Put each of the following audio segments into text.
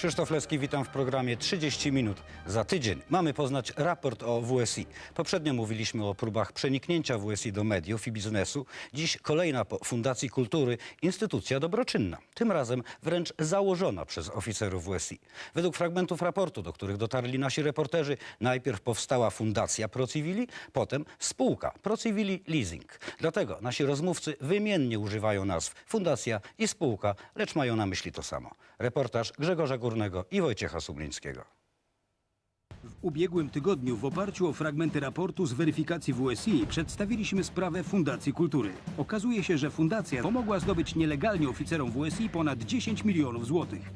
Krzysztof Leski, witam w programie 30 minut. Za tydzień mamy poznać raport o WSI. Poprzednio mówiliśmy o próbach przeniknięcia WSI do mediów i biznesu. Dziś kolejna po Fundacji Kultury instytucja dobroczynna. Tym razem wręcz założona przez oficerów WSI. Według fragmentów raportu, do których dotarli nasi reporterzy, najpierw powstała Fundacja Procivili, potem spółka Procivili Leasing. Dlatego nasi rozmówcy wymiennie używają nazw Fundacja i spółka, lecz mają na myśli to samo. Reportaż Grzegorza I Wojciecha Sublińskiego. W ubiegłym tygodniu w oparciu o fragmenty raportu z weryfikacji WSI przedstawiliśmy sprawę Fundacji Kultury. Okazuje się, że fundacja pomogła zdobyć nielegalnie oficerom WSI ponad 10 milionów złotych.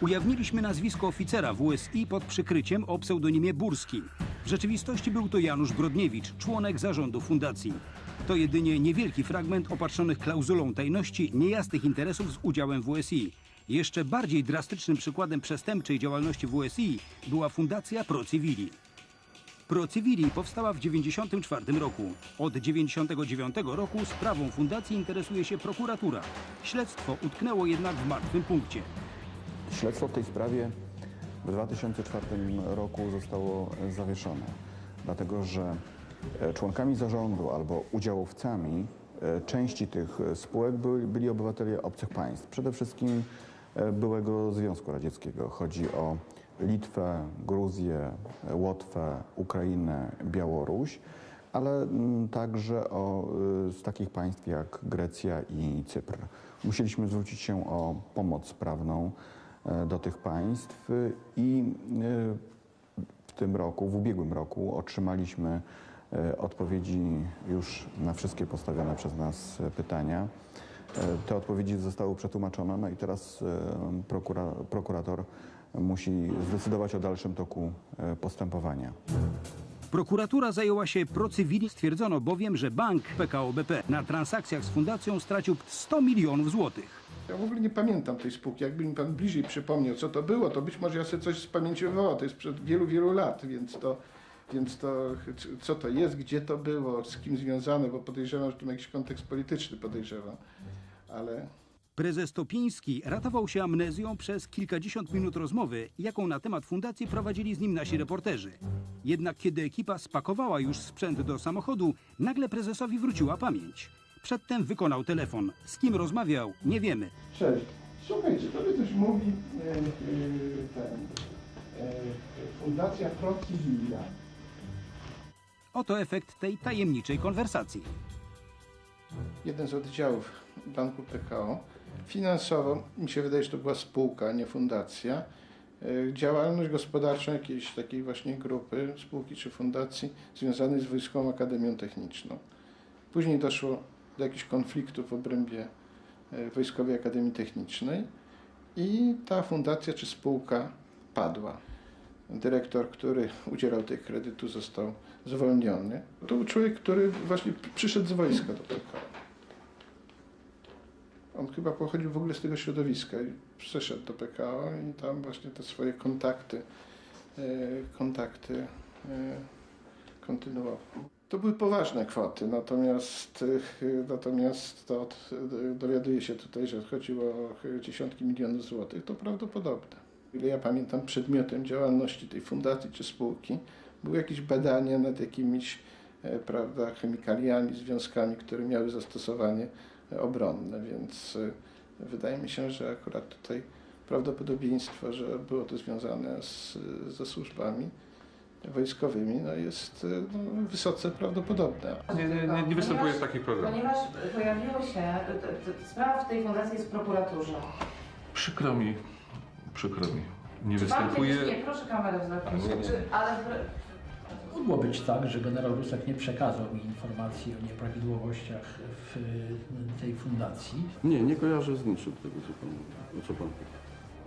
Ujawniliśmy nazwisko oficera WSI pod przykryciem o pseudonimie Burski. W rzeczywistości był to Janusz Brodniewicz, członek zarządu fundacji. To jedynie niewielki fragment opatrzonych klauzulą tajności niejasnych interesów z udziałem WSI. Jeszcze bardziej drastycznym przykładem przestępczej działalności WSI była Fundacja Procivili. Procivili powstała w 1994 roku. Od 1999 roku sprawą fundacji interesuje się prokuratura. Śledztwo utknęło jednak w martwym punkcie. Śledztwo w tej sprawie w 2004 roku zostało zawieszone, dlatego że e, członkami zarządu albo udziałowcami e, części tych spółek byli, byli obywatele obcych państw, przede wszystkim byłego Związku Radzieckiego. Chodzi o Litwę, Gruzję, Łotwę, Ukrainę, Białoruś, ale mm, także o, y, z takich państw jak Grecja i Cypr. Musieliśmy zwrócić się o pomoc prawną e, do tych państw i y, w tym roku, w ubiegłym roku otrzymaliśmy e, odpowiedzi już na wszystkie postawione przez nas pytania. Te odpowiedzi zostały przetłumaczone, no i teraz prokura, prokurator musi zdecydować o dalszym toku e, postępowania. Prokuratura zajęła się Procivili. Stwierdzono bowiem, że bank PKO BP na transakcjach z fundacją stracił 100 milionów złotych. Ja w ogóle nie pamiętam tej spółki. Jakby mi pan bliżej przypomniał, co to było, to być może ja sobie coś z pamięci wywołał. To jest przed wielu, wielu lat, więc to, więc to co to jest, gdzie to było, z kim związane, bo podejrzewam, że tu ma jakiś kontekst polityczny, podejrzewam. Ale Prezes Topiński ratował się amnezją przez kilkadziesiąt minut rozmowy, jaką na temat fundacji prowadzili z nim nasi reporterzy. Jednak kiedy ekipa spakowała już sprzęt do samochodu, nagle prezesowi wróciła pamięć. Przedtem wykonał telefon. Z kim rozmawiał, nie wiemy. Cześć. Słuchajcie, to mi coś mówi e, e, ten, e, Fundacja Procivilia. Oto efekt tej tajemniczej konwersacji. jeden z oddziałów Banku PKO finansował, mi się wydaje, że to była spółka, nie fundacja, e, działalność gospodarczą jakiejś takiej właśnie grupy, spółki czy fundacji związanej z Wojskową Akademią Techniczną. Później doszło do jakichś konfliktów w obrębie e, Wojskowej Akademii Technicznej i ta fundacja czy spółka padła. Dyrektor, który udzielał tych kredytu, został zwolniony. To był człowiek, który właśnie przyszedł z wojska do PKO. On chyba pochodził w ogóle z tego środowiska i przyszedł do PKO i tam właśnie te swoje kontakty, e, kontakty e, kontynuował. To były poważne kwoty, natomiast, e, natomiast to dowiaduje się tutaj, że chodziło o dziesiątki milionów złotych, to prawdopodobne. Ile ja pamiętam, przedmiotem działalności tej fundacji czy spółki były jakieś badania nad jakimiś prawda, chemikaliami, związkami, które miały zastosowanie obronne, więc e, wydaje mi się, że akurat tutaj prawdopodobieństwo, że było to związane z, ze służbami wojskowymi, no jest e, no, wysoce prawdopodobne. Nie, nie, nie, nie występuje w takich programach. Ponieważ pojawiło się, t- sprawa w tej fundacji jest w prokuraturze. Przykro mi, przykro mi. Nie występuje. nie, proszę kamerę. Czy, ale Mogło być tak, że generał Rusek nie przekazał mi informacji o nieprawidłowościach w y, tej fundacji. Nie, nie kojarzę z niczym tego, co pan, o co pan pyta.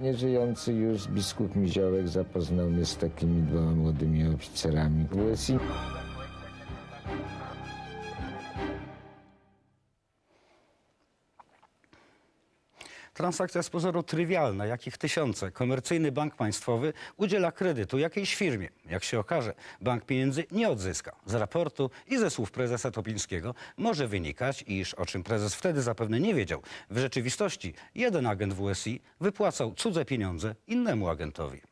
Nieżyjący już biskup Miziołek zapoznał mnie z takimi dwoma młodymi oficerami WSI. Transakcja jest pozoru trywialna, jakich tysiące. Komercyjny bank państwowy udziela kredytu jakiejś firmie. Jak się okaże, bank pieniędzy nie odzyska. Z raportu i ze słów prezesa Topińskiego może wynikać, iż o czym prezes wtedy zapewne nie wiedział, w rzeczywistości jeden agent WSI wypłacał cudze pieniądze innemu agentowi.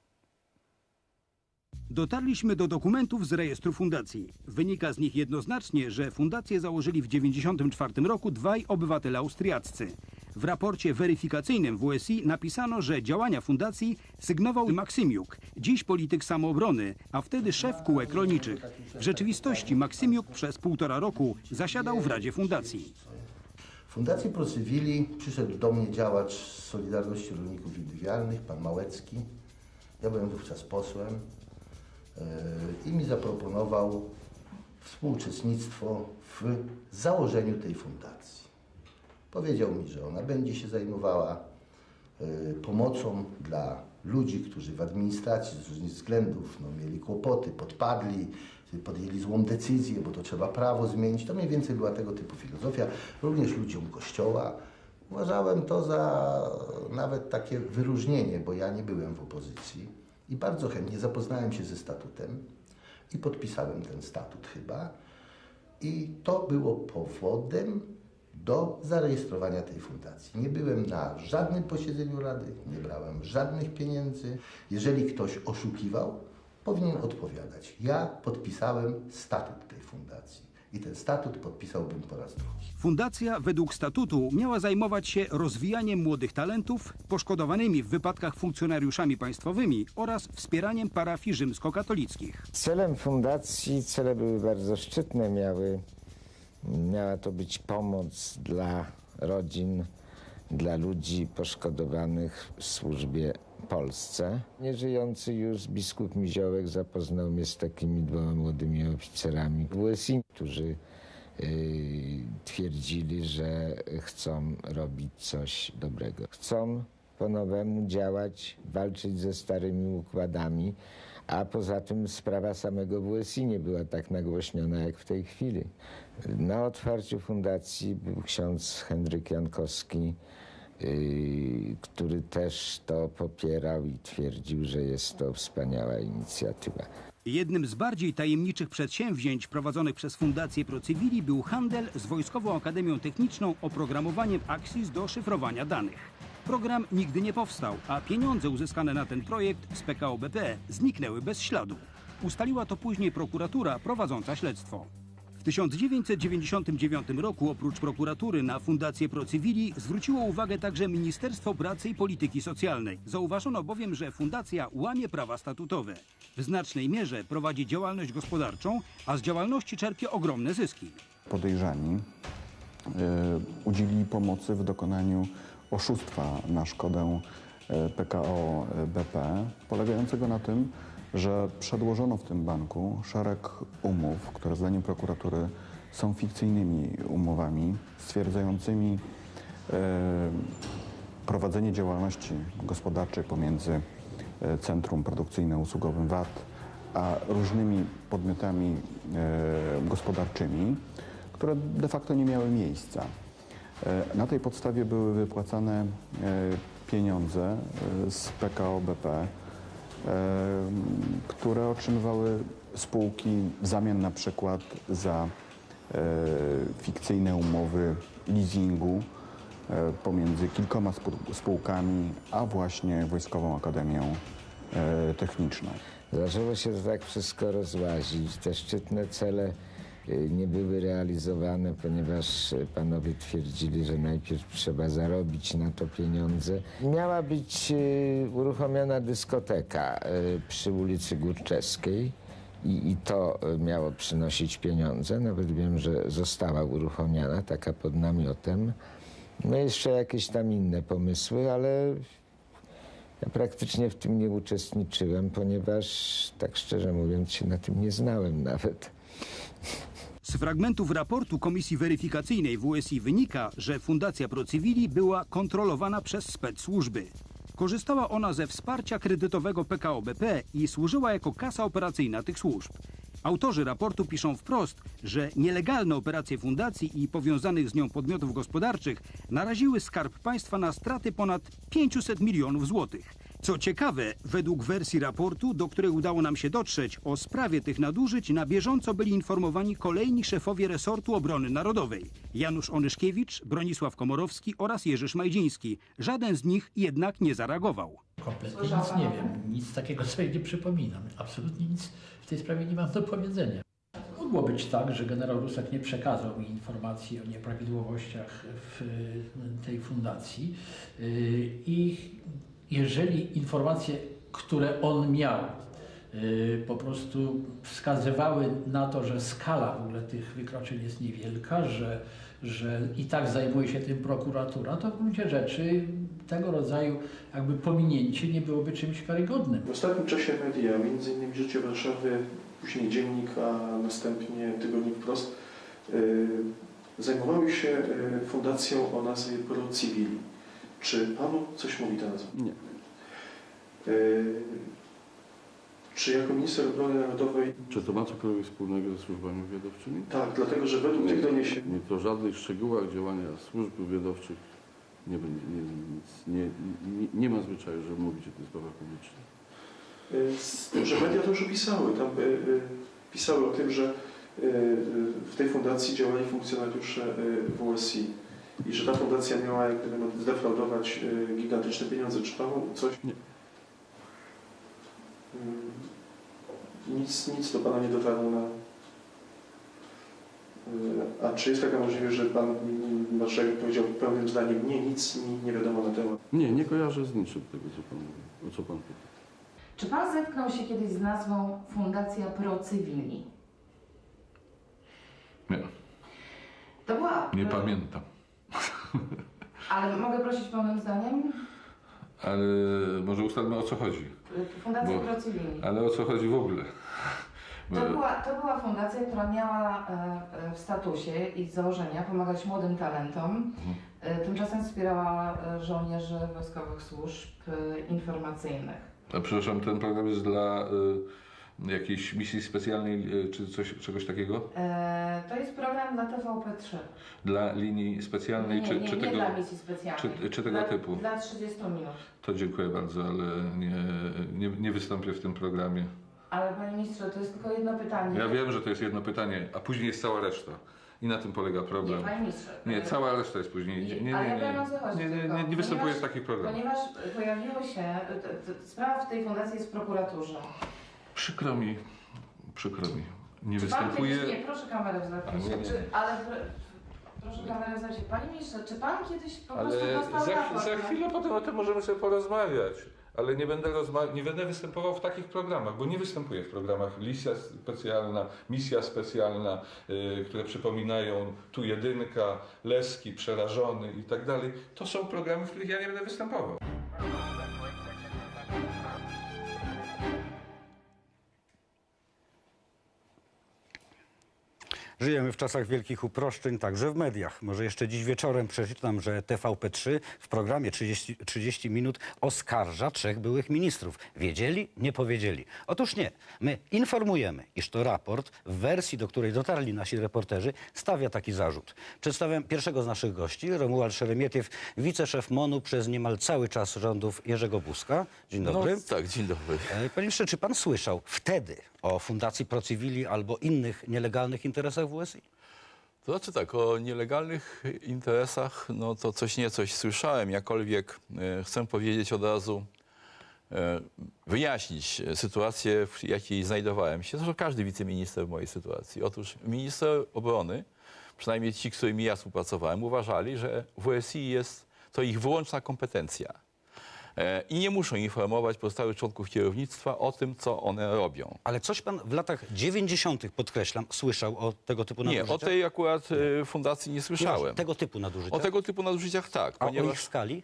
Dotarliśmy do dokumentów z rejestru fundacji. Wynika z nich jednoznacznie, że fundację założyli w 1994 roku dwaj obywatele austriaccy. W raporcie weryfikacyjnym WSI napisano, że działania fundacji sygnował Maksymiuk, dziś polityk samoobrony, a wtedy szef kółek rolniczych. W rzeczywistości Maksymiuk przez półtora roku zasiadał w Radzie Fundacji. W Fundacji Procywili przyszedł do mnie działacz Solidarności Rolników Indywidualnych, pan Małecki. Ja byłem wówczas posłem i mi zaproponował współuczestnictwo w założeniu tej fundacji. Powiedział mi, że ona będzie się zajmowała yy, pomocą dla ludzi, którzy w administracji z różnych względów no, mieli kłopoty, podpadli, podjęli złą decyzję, bo to trzeba prawo zmienić. To mniej więcej była tego typu filozofia. Również ludziom Kościoła. Uważałem to za nawet takie wyróżnienie, bo ja nie byłem w opozycji i bardzo chętnie zapoznałem się ze statutem i podpisałem ten statut chyba. I to było powodem do zarejestrowania tej fundacji. Nie byłem na żadnym posiedzeniu rady, nie brałem żadnych pieniędzy. Jeżeli ktoś oszukiwał, powinien odpowiadać. Ja podpisałem statut tej fundacji i ten statut podpisałbym po raz drugi. Fundacja według statutu miała zajmować się rozwijaniem młodych talentów, poszkodowanymi w wypadkach funkcjonariuszami państwowymi oraz wspieraniem parafii rzymskokatolickich. Celem fundacji, cele były bardzo szczytne, miały, miała to być pomoc dla rodzin, dla ludzi poszkodowanych w służbie Polsce. Nieżyjący już biskup Miziołek zapoznał mnie z takimi dwoma młodymi oficerami WSI, którzy yy, twierdzili, że chcą robić coś dobrego. Chcą po nowemu działać, walczyć ze starymi układami, a poza tym sprawa samego WSI nie była tak nagłośniona jak w tej chwili. Na otwarciu fundacji był ksiądz Henryk Jankowski, który też to popierał i twierdził, że jest to wspaniała inicjatywa. Jednym z bardziej tajemniczych przedsięwzięć prowadzonych przez Fundację Procywili był handel z Wojskową Akademią Techniczną oprogramowaniem Axis do szyfrowania danych. Program nigdy nie powstał, a pieniądze uzyskane na ten projekt z PKO BP zniknęły bez śladu. Ustaliła to później prokuratura prowadząca śledztwo. W 1999 roku oprócz prokuratury na Fundację Procywili zwróciło uwagę także Ministerstwo Pracy i Polityki Socjalnej. Zauważono bowiem, że fundacja łamie prawa statutowe. W znacznej mierze prowadzi działalność gospodarczą, a z działalności czerpie ogromne zyski. Podejrzani e, udzielili pomocy w dokonaniu oszustwa na szkodę e, PKO BP, polegającego na tym, że przedłożono w tym banku szereg umów, które zdaniem prokuratury są fikcyjnymi umowami stwierdzającymi e, prowadzenie działalności gospodarczej pomiędzy e, Centrum Produkcyjno-Usługowym VAT a różnymi podmiotami e, gospodarczymi, które de facto nie miały miejsca. E, Na tej podstawie były wypłacane e, pieniądze e, z PKO BP, które otrzymywały spółki w zamian na przykład za e, fikcyjne umowy leasingu e, pomiędzy kilkoma spół- spółkami, a właśnie Wojskową Akademią e, Techniczną. Zaczęło się to tak wszystko rozłazić. Te szczytne cele nie były realizowane, ponieważ y, panowie twierdzili, że najpierw trzeba zarobić na to pieniądze. Miała być y, uruchomiona dyskoteka y, przy ulicy Górczewskiej. I, I to y, miało przynosić pieniądze. Nawet wiem, że została uruchomiona taka pod namiotem. No jeszcze jakieś tam inne pomysły, ale ja praktycznie w tym nie uczestniczyłem, ponieważ tak szczerze mówiąc się na tym nie znałem nawet. Z fragmentów raportu Komisji Weryfikacyjnej WSI wynika, że Fundacja Procywili była kontrolowana przez spec-służby. Korzystała ona ze wsparcia kredytowego PKO BP i służyła jako kasa operacyjna tych służb. Autorzy raportu piszą wprost, że nielegalne operacje fundacji i powiązanych z nią podmiotów gospodarczych naraziły skarb państwa na straty ponad 500 milionów złotych. Co ciekawe, według wersji raportu, do której udało nam się dotrzeć, o sprawie tych nadużyć na bieżąco byli informowani kolejni szefowie resortu obrony narodowej. Janusz Onyszkiewicz, Bronisław Komorowski oraz Jerzy Szmajdziński. Żaden z nich jednak nie zareagował. Kompletnie nic nie wiem, nic takiego sobie nie przypominam. Absolutnie nic w tej sprawie nie mam do powiedzenia. Mogło być tak, że generał Rusek nie przekazał mi informacji o nieprawidłowościach w tej fundacji Y, i jeżeli informacje, które on miał, y, po prostu wskazywały na to, że skala w ogóle tych wykroczeń jest niewielka, że, że i tak zajmuje się tym prokuratura, to w gruncie rzeczy tego rodzaju jakby pominięcie nie byłoby czymś karygodnym. W ostatnim czasie media, m.in. Życie Warszawy, później Dziennik, a następnie Tygodnik Wprost, y, zajmowały się y, fundacją o nazwie Pro Civili. Czy Panu coś mówi ta nazwa? Nie. Y, Czy jako minister obrony narodowej... Czy to ma cokolwiek wspólnego ze służbami wywiadowczymi? Tak, dlatego że według tych doniesień... Nie, to w żadnych szczegółach działania służb wywiadowczych nie będzie, nie, nic, nie, nie, nie ma zwyczaju, żeby mówić o tych sprawach publicznych. Y, Z tym, że media to już opisały. Tam y, y, pisały o tym, że y, y, w tej fundacji działali funkcjonariusze y, WSI i że ta fundacja miała jak gdyby no, zdefraudować y, gigantyczne pieniądze. Czy Panu coś... Nie. Y, Nic, nic do Pana nie dotarło na... Y, A czy jest taka możliwość, że Pan marszałek powiedział pełnym zdaniem nie, nic mi nie wiadomo na temat? Nie, nie kojarzę z niczym tego, co Pan mówi, o co Pan pyta. Czy pan zetknął się kiedyś z nazwą Fundacja Pro Civili? Nie, To była... nie pamiętam. Ale mogę prosić pełnym zdaniem? Ale może ustalmy o co chodzi. Fundacja Bo-. Ale o co chodzi w ogóle? To była, to była fundacja, która miała e, e, w statusie i z założenia pomagać młodym talentom. E, Tymczasem wspierała żołnierzy wojskowych służb informacyjnych. A przepraszam, ten program jest dla jakiejś misji specjalnej y, czy coś, czegoś takiego? E, To jest program dla TVP3. Dla linii specjalnej nie, czy, nie, czy nie tego? dla misji specjalnej. czy- czy tego dla, typu? Dla 30 minut. To dziękuję bardzo, ale nie, nie, nie wystąpię w tym programie. Ale panie ministrze, to jest tylko jedno pytanie. Ja wiem, że to jest jedno pytanie, a później jest cała reszta. I na tym polega Nie, problem. panie ministrze. Nie, e, cała reszta jest później. Nie, nie, nie, nie, nie, nie, nie, nie występuję w Ponieważ- takich programach. Ponieważ pojawiło się, sprawa w tej fundacji jest w prokuraturze. Przykro mi, przykro mi. Nie Czy pan występuję. kiedyś, nie, proszę kamerę. A, nie, ale pr- proszę kamerę wzrokiem. Panie ministrze, czy pan kiedyś po prostu Ale dostał za, raport? za na- chwilę potem o tym możemy sobie porozmawiać. Ale nie będę, rozma- nie będę występował w takich programach, bo nie występuję w programach Misja Specjalna, Misja Specjalna, y, które przypominają Tu Jedynka, Leski, Przerażony i tak dalej. To są programy, w których ja nie będę występował. Żyjemy w czasach wielkich uproszczeń, także w mediach. Może jeszcze dziś wieczorem przeczytam, że TVP3 w programie 30, 30 minut oskarża trzech byłych ministrów. Wiedzieli? Nie powiedzieli. Otóż nie. My informujemy, iż to raport w wersji, do której dotarli nasi reporterzy, stawia taki zarzut. Przedstawiam pierwszego z naszych gości, Romuald Szeremietiew, wiceszef MONU przez niemal cały czas rządów Jerzego Buzka. Dzień dobry. No, tak, dzień dobry. E, Panie ministrze, czy pan słyszał wtedy o Fundacji Procivili albo innych nielegalnych interesach WSI? To znaczy tak, o nielegalnych interesach, no to coś nie coś słyszałem, jakkolwiek e, chcę powiedzieć od razu, e, wyjaśnić sytuację, w jakiej znajdowałem się. Zresztą każdy wiceminister w mojej sytuacji. Otóż minister obrony, przynajmniej ci, z którymi ja współpracowałem, uważali, że WSI jest to ich wyłączna kompetencja. E, I nie muszą informować pozostałych członków kierownictwa o tym, co one robią. Ale coś pan w latach 90., podkreślam, słyszał o tego typu Nie, nadużyciach? o tej akurat e, fundacji nie słyszałem. Nieważne, Tego typu nadużyciach? O tego typu nadużyciach tak, A o ponieważ ich skali?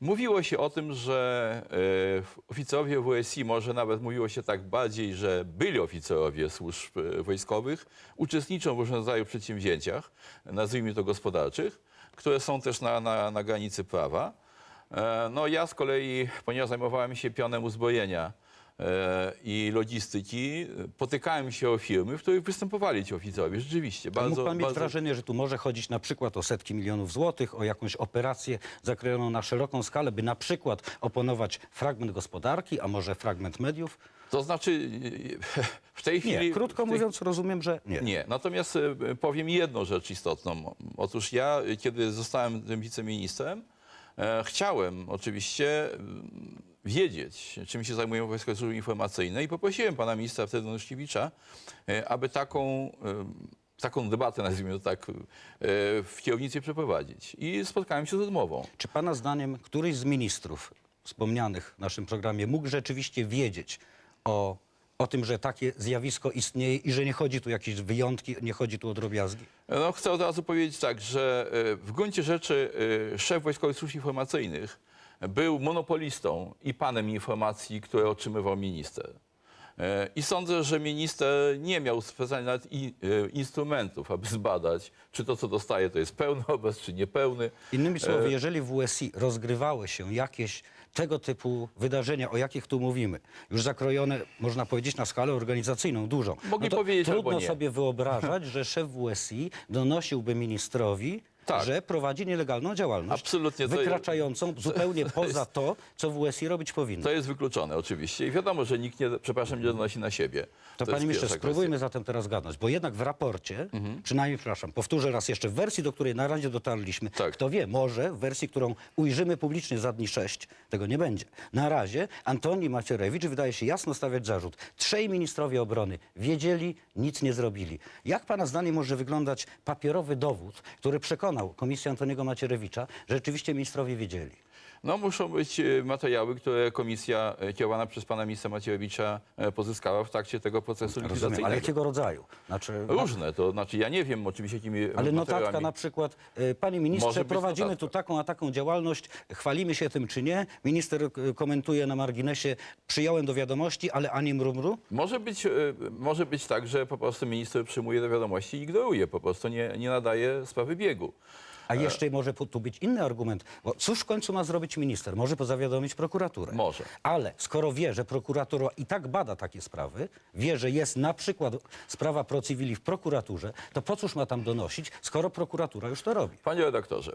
mówiło się o tym, że e, oficerowie WSI, może nawet mówiło się tak bardziej, że byli oficerowie służb e, wojskowych, uczestniczą w różnego rodzaju przedsięwzięciach, nazwijmy to gospodarczych, które są też na, na, na granicy prawa. E, no ja z kolei, ponieważ zajmowałem się pionem uzbrojenia e, i logistyki, potykałem się o firmy, w których występowali ci oficerowie. Rzeczywiście, bardzo, Mógł pan mieć bardzo wrażenie, że tu może chodzić na przykład o setki milionów złotych, o jakąś operację zakrojoną na szeroką skalę, by na przykład oponować fragment gospodarki, a może fragment mediów? To znaczy, w tej chwili... Nie, krótko tej, mówiąc rozumiem, że nie. Nie, natomiast e, powiem jedną rzecz istotną. Otóż ja, kiedy zostałem tym wiceministrem, chciałem oczywiście mm, wiedzieć, czym się zajmują Wojskowe Służby Informacyjne i poprosiłem pana ministra wtedy Nuszkiewicza, e, aby taką, e, taką debatę, nazwijmy to tak, e, w kierownictwie przeprowadzić. I spotkałem się z odmową. Czy pana zdaniem któryś z ministrów wspomnianych w naszym programie mógł rzeczywiście wiedzieć o, o tym, że takie zjawisko istnieje i że nie chodzi tu o jakieś wyjątki, nie chodzi tu o drobiazgi? No, chcę od razu powiedzieć tak, że e, w gruncie rzeczy e, szef Wojskowych Służb Informacyjnych był monopolistą i panem informacji, które otrzymywał minister. E, I sądzę, że minister nie miał specjalnie nawet instrumentów, aby zbadać, czy to, co dostaje, to jest pełny obraz, czy niepełny. Innymi słowy, jeżeli w USI rozgrywały się jakieś tego typu wydarzenia, o jakich tu mówimy, już zakrojone, można powiedzieć, na skalę organizacyjną dużą, Mogli no to powiedzieć albo trudno nie. sobie wyobrażać, że szef WSI donosiłby ministrowi, Tak. że prowadzi nielegalną działalność, Absolutnie, to- wykraczającą zupełnie poza to, co WSI robić powinno. To jest wykluczone oczywiście i wiadomo, że nikt nie, przepraszam, nie donosi na siebie. To, jest panie ministrze, spróbujmy kwestia. zatem teraz gadać, bo jednak w raporcie, Mhm. przynajmniej, przepraszam, powtórzę raz jeszcze, w wersji, do której na razie dotarliśmy, Tak. kto wie, może w wersji, którą ujrzymy publicznie za dni 6, tego nie będzie. Na razie Antoni Macierewicz wydaje się jasno stawiać zarzut. Trzej ministrowie obrony wiedzieli, nic nie zrobili. Jak pana zdaniem może wyglądać papierowy dowód, który przekonał komisję Antoniego Macierewicza, że rzeczywiście ministrowie wiedzieli? No muszą być e, materiały, które komisja e, kierowana przez pana ministra Macierewicza e, pozyskała w trakcie tego procesu Rozumiem, likwidacyjnego. ale jakiego rodzaju? Znaczy, Różne, to znaczy ja nie wiem oczywiście jakimi Ale notatka na przykład, panie ministrze, prowadzimy notatka. tu taką a taką działalność, chwalimy się tym czy nie. Minister komentuje na marginesie, przyjąłem do wiadomości, ale ani mrumru. Może być, może być tak, że po prostu minister przyjmuje do wiadomości i ignoruje, po prostu nie, nie nadaje sprawy biegu. A jeszcze może po- tu być inny argument, bo cóż w końcu ma zrobić minister? Może pozawiadomić prokuraturę. Może. Ale skoro wie, że prokuratura i tak bada takie sprawy, wie, że jest na przykład sprawa pro civili w prokuraturze, to po cóż ma tam donosić, skoro prokuratura już to robi? Panie redaktorze,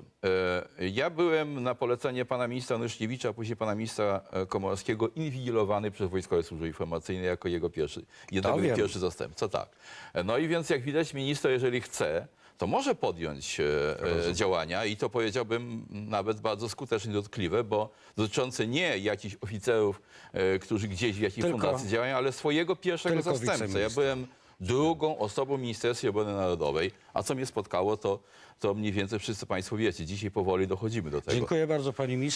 e, ja byłem na polecenie pana ministra Nyszkiewicza, a później pana ministra e, Komorowskiego inwigilowany przez Wojskowe Służby Informacyjne jako jego pierwszy, jednego wiem. pierwszy zastępca, tak. E, No i więc jak widać minister, jeżeli chce, to może podjąć e, e, działania i to powiedziałbym nawet bardzo skutecznie dotkliwe, bo dotyczące nie jakichś oficerów, e, którzy gdzieś w jakiejś Tylko- fundacji działają, ale swojego pierwszego Tylko zastępcę. Ja wiceministra. byłem drugą osobą w Ministerstwie Obrony Narodowej, a co mnie spotkało, to, to mniej więcej wszyscy Państwo wiecie. Dzisiaj powoli dochodzimy do tego. Dziękuję bardzo panie ministrze.